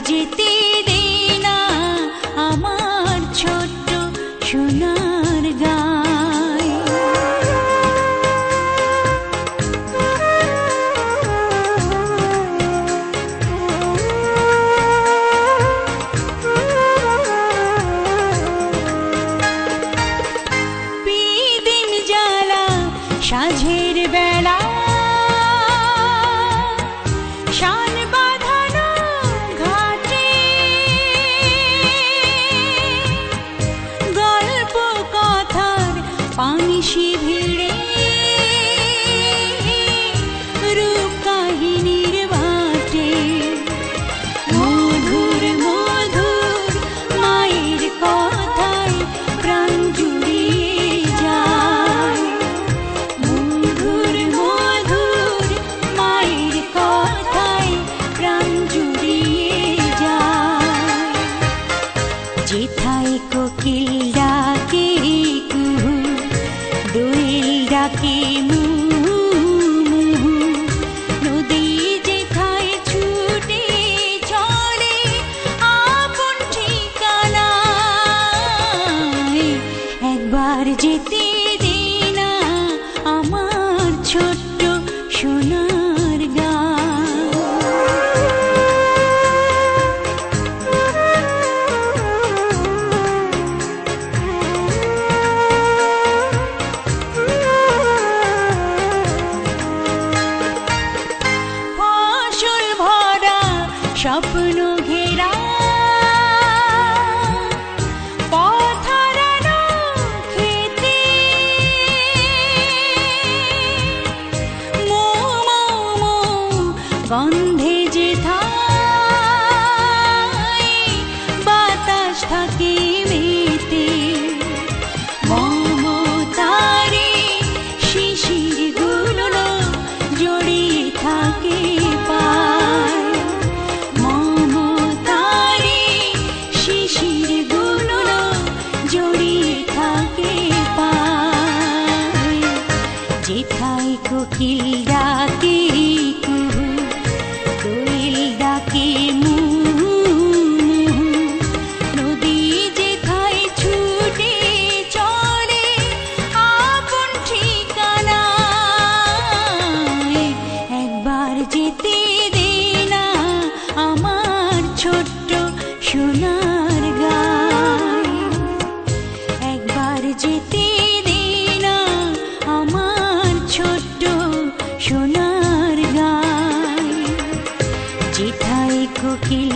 যেতে দে না আমার ছোট্ট সোনার গায় পিদিন জ্বালা সাঝে जेठाई कोकिल डाकेको डोरी सपनो घेरा प्नुेरा बन्धेजेथा जिताएको किल्ला സുഖിൽ